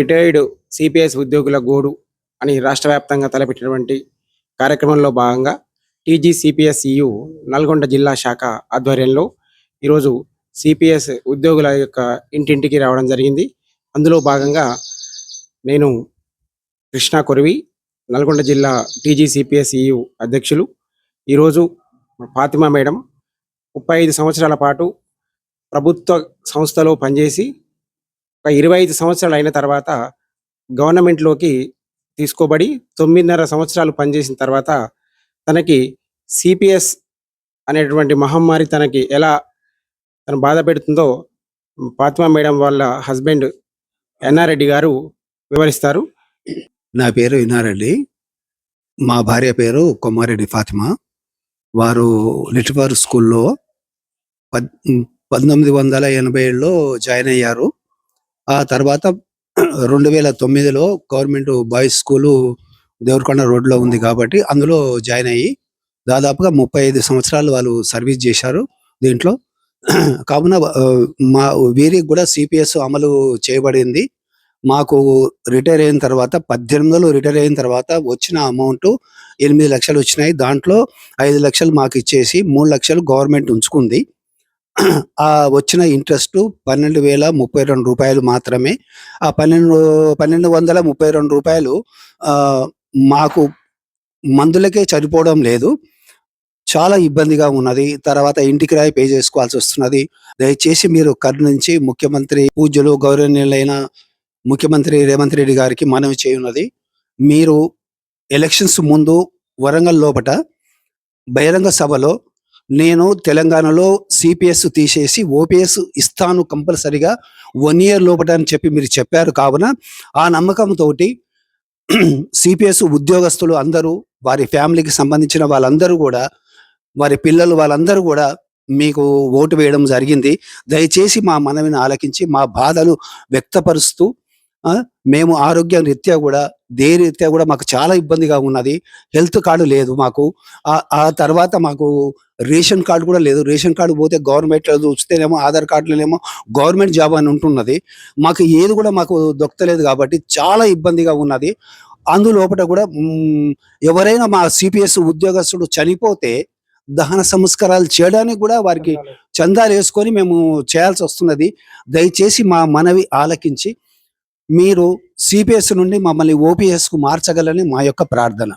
Retired CPS ఉద్యోగుల గోడు అని రాష్ట్ర వ్యాప్తంగా తలపెట్టినటువంటి కార్యక్రమంలో భాగంగా టీజీసిపిఎస్ఇయు నల్గొండ జిల్లా శాఖ ఆధ్వర్యంలో ఈరోజు సిపిఎస్ ఉద్యోగుల యొక్క ఇంటింటికి రావడం జరిగింది. అందులో భాగంగా నేను కృష్ణా కొరివి నల్గొండ జిల్లా టీజీసిపిఎస్ఇయు అధ్యక్షులు. ఈరోజు ఫాతిమా మేడం ముప్పై ఐదు సంవత్సరాల పాటు ప్రభుత్వ సంస్థలో పనిచేసి ఒక ఇరవై ఐదు సంవత్సరాలు అయిన తర్వాత గవర్నమెంట్లోకి తీసుకోబడి తొమ్మిదిన్నర సంవత్సరాలు పనిచేసిన తర్వాత తనకి సిపిఎస్ అనేటువంటి మహమ్మారి తనకి ఎలా తను బాధ పెడుతుందో ఫాతిమా మేడం వాళ్ళ హస్బెండ్ ఎన్ఆర్రెడ్డి గారు వివరిస్తారు. నా పేరు ఇనారెడ్డి మా భార్య పేరు కొమ్మారెడ్డి ఫాతిమా. వారు లిటివార్ స్కూల్లో పద్ పంతొమ్మిది వందల ఎనభై ఏడులో జాయిన్ అయ్యారు. ఆ తర్వాత రెండు వేల తొమ్మిదిలో గవర్నమెంట్ బాయ్స్ స్కూలు దేవరకొండ రోడ్లో ఉంది కాబట్టి అందులో జాయిన్ అయ్యి దాదాపుగా ముప్పై ఐదు సంవత్సరాలు వాళ్ళు సర్వీస్ చేశారు దీంట్లో. కావున మా వీరికి కూడా సిపిఎస్ అమలు చేయబడింది. మాకు రిటైర్ అయిన తర్వాత పద్దెనిమిదిలో రిటైర్ అయిన తర్వాత వచ్చిన అమౌంట్ ఎనిమిది లక్షలు వచ్చినాయి. దాంట్లో ఐదు లక్షలు మాకు ఇచ్చేసి మూడు లక్షలు గవర్నమెంట్ ఉంచుకుంది. ఆ వచ్చిన ఇంట్రెస్ట్ పన్నెండు వేల ముప్పై రెండు రూపాయలు మాత్రమే. ఆ పన్నెండు పన్నెండు వందల ముప్పై రెండు రూపాయలు మాకు మందులకే సరిపోవడం లేదు. చాలా ఇబ్బందిగా ఉన్నది. తర్వాత ఇంటికి రాయి పే చేసుకోవాల్సి వస్తున్నది. దయచేసి మీరు నుంచి ముఖ్యమంత్రి పూజ్యులు గౌరవనీయులైన ముఖ్యమంత్రి రేవంత్ రెడ్డి గారికి మనవి చేయున్నది. మీరు ఎలక్షన్స్ ముందు వరంగల్ లోపట బహిరంగ సభలో నేను తెలంగాణలో సిపిఎస్ తీసేసి ఓపీఎస్ ఇస్తాను కంపల్సరిగా వన్ ఇయర్ లోపట అని చెప్పి మీరు చెప్పారు కావున ఆ నమ్మకంతో సిపిఎస్ ఉద్యోగస్తులు అందరూ వారి ఫ్యామిలీకి సంబంధించిన వాళ్ళందరూ కూడా వారి పిల్లలు వాళ్ళందరూ కూడా మీకు ఓటు వేయడం జరిగింది. దయచేసి మా మనవిని ఆలకించి మా బాధలు వ్యక్తపరుస్తూ మేము ఆరోగ్య రీత్యా కూడా దే రీత్యా కూడా మాకు చాలా ఇబ్బందిగా ఉన్నది. హెల్త్ కార్డు లేదు మాకు. ఆ తర్వాత మాకు రేషన్ కార్డు కూడా లేదు. రేషన్ కార్డు పోతే గవర్నమెంట్ చూస్తేనేమో ఆధార్ కార్డులోనేమో గవర్నమెంట్ జాబ్ అని ఉంటున్నది. మాకు ఏది కూడా మాకు దొరకలేదు కాబట్టి చాలా ఇబ్బందిగా ఉన్నది. అందులోపట కూడా ఎవరైనా మా సిపిఎస్ ఉద్యోగస్తుడు చనిపోతే దహన సంస్కారాలు చేయడానికి కూడా వారికి చందాలు వేసుకొని మేము చేయాల్సి వస్తున్నది. దయచేసి మా మనవి ఆలకించి మీరు సిపిఎస్ నుండి మమ్మల్ని ఓపీఎస్కు మార్చగలని మా యొక్క ప్రార్థన.